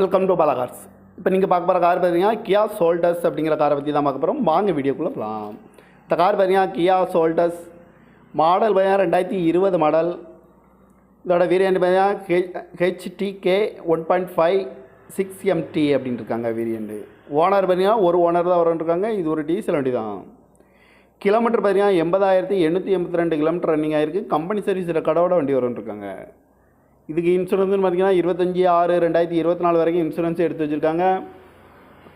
Welcome to Bala cars இப்போ நீங்கள் பார்க்க போகிற கார் பார்த்தீங்கன்னா கியா சோல்டர்ஸ் அப்படிங்கிற காரை பற்றி தான் பார்க்க போகிறோம் வாங்க வீடியோக்குள்ளே போகலாம் இந்த கார் பார்த்தீங்கன்னா கியா சோல்டர்ஸ் மாடல் பார்த்தீங்கன்னா ரெண்டாயிரத்தி இருபது மாடல் இதோட வேரியண்ட் பார்த்தீங்கன்னா H HTK one point five six MT அப்படின்னு இருக்காங்க வேரியண்ட்டு ஓனர் பார்த்தீங்கன்னா ஒரு ஓனர் தான் வரன்னு இது ஒரு டீசல் வண்டி தான். கிலோமீட்டர் பார்த்தீங்கன்னா எண்பதாயிரத்தி எண்ணூற்றி எண்பத்தி ரெண்டு கிலோமீட்டர் ரன்னிங் ஆகிருக்கு கம்பெனி சர்வீஸ் ரெக்கார்டோட வண்டி வரும்னு இருக்காங்க. இதுக்கு இன்சூரன்ஸ்னு பார்த்தீங்கன்னா இருபத்தஞ்சி ஆறு ரெண்டாயிரத்தி இருபத்தி நாலு வரைக்கும் இன்சூரன்ஸ் எடுத்து வச்சுருக்காங்க.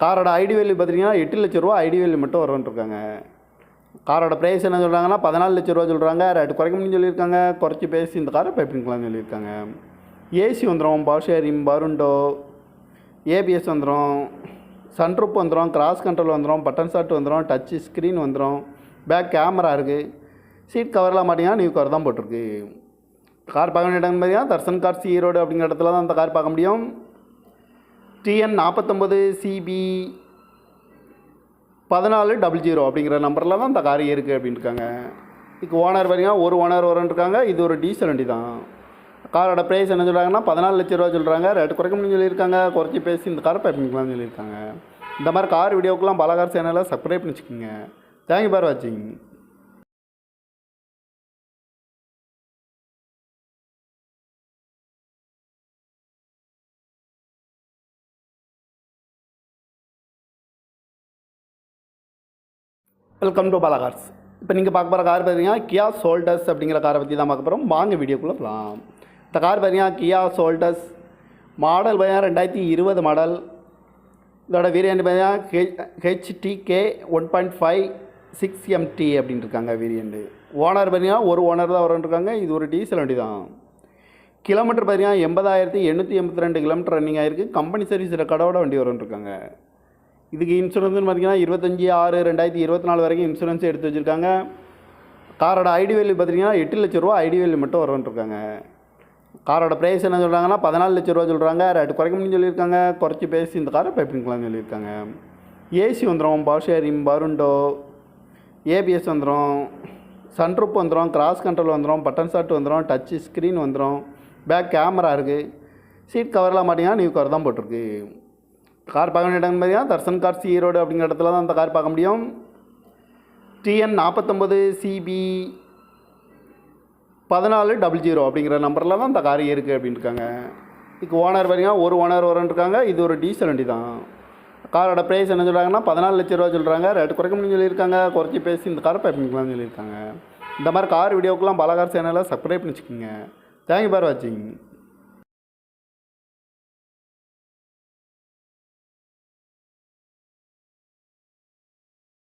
காரோட ஐடி வேல்யூ பார்த்தீங்கன்னா எட்டு லட்ச ரூபா ஐடி வேல்யூ மட்டும் வரும்னு இருக்காங்க காரோட ப்ரைஸ் என்ன சொல்கிறாங்கன்னா பதினாலு லட்ச ரூபா சொல்கிறாங்க ரேட்டு குறைக்க முடியும் சொல்லியிருக்காங்க. குறைச்சி பேசி இந்த காரை பைப்பிங்கலாம்னு சொல்லியிருக்காங்க. ஏசி வந்துடும் பவர் ஷேரிங் பருண்டோ ஏபிஎஸ் வந்துடும் சன்ரூப் வந்துடும் கிராஸ் கண்ட்ரோல் வந்துடும் பட்டன் ஷாட் வந்துடும் டச் ஸ்க்ரீன் வந்துடும் பேக் கேமரா இருக்குது சீட் கவர்லாம் மாட்டிங்கன்னா நியூ கவர் தான் போட்டிருக்கு. கார் பார்க்க வேண்டிய இடம் பார்த்தீங்கன்னா தர்சன் கார்ஸ் ஈரோடு அப்படிங்கிற இடத்துல தான் அந்த கார் பார்க்க முடியும். டிஎன் நாற்பத்தொம்பது சிபி பதினாலு டபுள் ஜீரோ அப்படிங்கிற நம்பரில் தான் இந்த கார் இருக்குது அப்படின்னு இருக்காங்க இதுக்கு ஓனர் பார்த்தீங்கன்னா ஒரு ஓனர் வரன்னு இருக்காங்க இது ஒரு டீசல் வண்டி தான். காரோட ப்ரைஸ் என்ன சொல்கிறாங்கன்னா பதினாலு லட்ச ரூபா சொல்கிறாங்க ரேட்டு குறைக்க முடியும்னு சொல்லியிருக்காங்க. குறைச்சி பேசி இந்த காரை பண்ணிக்கலாம்னு சொல்லியிருக்காங்க. இந்த மாதிரி கார் வீடியோக்கெலாம் பலகார் சேனலில் சப்ஸ்கிரைப் பண்ணி வச்சுக்கோங்க தேங்க்யூ பார் வாட்சிங் வெல்கம் டு பாலா கார்ஸ் இப்போ நீங்கள் பார்க்க போகிற கார் பார்த்தீங்கன்னா கியா சோல்டஸ் அப்படிங்கிற காரை பற்றி தான் பார்க்க போகிறோம் வாங்க வீடியோக்குள்ளே போகலாம் இந்த கார் பார்த்தீங்கன்னா கியா சோல்டஸ் மாடல் பார்த்தீங்கன்னா ரெண்டாயிரத்தி இருபது மாடல் இதோட வேரியண்ட் பார்த்தீங்கன்னா H HTK one point five six MT அப்படின்னு இருக்காங்க வேரியண்ட்டு ஓனர் பார்த்தீங்கன்னா ஒரு ஓனர் தான் வரன்னு இது ஒரு டீசல் வண்டி தான். கிலோமீட்டர் பார்த்தீங்கன்னா எண்பதாயிரத்தி எண்ணூற்றி எண்பத்தி ரெண்டு கிலோமீட்டர் ரன்னிங் ஆகிருக்கு கம்பெனி சர்வீஸ் ரெக்கார்டோட வண்டி வரும்னு இதுக்கு இன்சூரன்ஸ்னு பார்த்தீங்கன்னா இருபத்தஞ்சி ஆறு ரெண்டாயிரத்தி இருபத்தி நாலு வரைக்கும் இன்சூரன்ஸ் எடுத்து வச்சுருக்காங்க. காரோட ஐடி வேல்யூ பார்த்தீங்கன்னா எட்டு லட்ச ரூபா ஐடி வேல்யூ மட்டும் வரும்னு இருக்காங்க காரோட ப்ரைஸ் என்ன சொல்கிறாங்கன்னா பதினாலு லட்ச ரூபா சொல்கிறாங்க ரேட்டு குறைக்க முடியும்னு சொல்லியிருக்காங்க. குறைச்சி பேசி இந்த காரை பைப்பிங்கலாம்னு சொல்லியிருக்காங்க. ஏசி வந்துடும் பவர் ஷேரிங் பருண்டோ ஏபிஎஸ் வந்துடும் சன்ரூப் வந்துடும் கிராஸ் கண்ட்ரோல் வந்துடும் பட்டன் ஷாட் வந்துடும் டச் ஸ்க்ரீன் வந்துடும் பேக் கேமரா இருக்குது சீட் கவர்லாம் மாட்டிங்கன்னா நியூ கவர் தான் போட்டிருக்கு. கார் பார்க்க வேண்டிய இடம் பார்த்தீங்கன்னா தர்சன் கார்ஸ் ஈரோடு அப்படிங்கிற இடத்துல தான் அந்த கார் பார்க்க முடியும். டிஎன் நாற்பத்தொம்பது சிபி பதினாலு டபுள் ஜீரோ அப்படிங்கிற நம்பரில் தான் இந்த கார் இருக்குது அப்படின்னு இருக்காங்க இதுக்கு ஓனர் பார்த்தீங்கன்னா ஒரு ஓனர் வரன்னு இருக்காங்க இது ஒரு டீசல் வண்டி தான். காரோட ப்ரைஸ் என்ன சொல்கிறாங்கன்னா பதினாலு லட்ச ரூபா சொல்கிறாங்க ரேட்டு குறைக்க முடியும்னு சொல்லியிருக்காங்க. குறைச்சி பேசி இந்த காரை பண்ணிக்கலாம்னு சொல்லியிருக்காங்க. இந்த மாதிரி கார் வீடியோக்கெலாம் பலகார் சேனலில் சப்ஸ்கிரைப் பண்ணி வச்சுக்கோங்க தேங்க்யூ பார் வாட்சிங்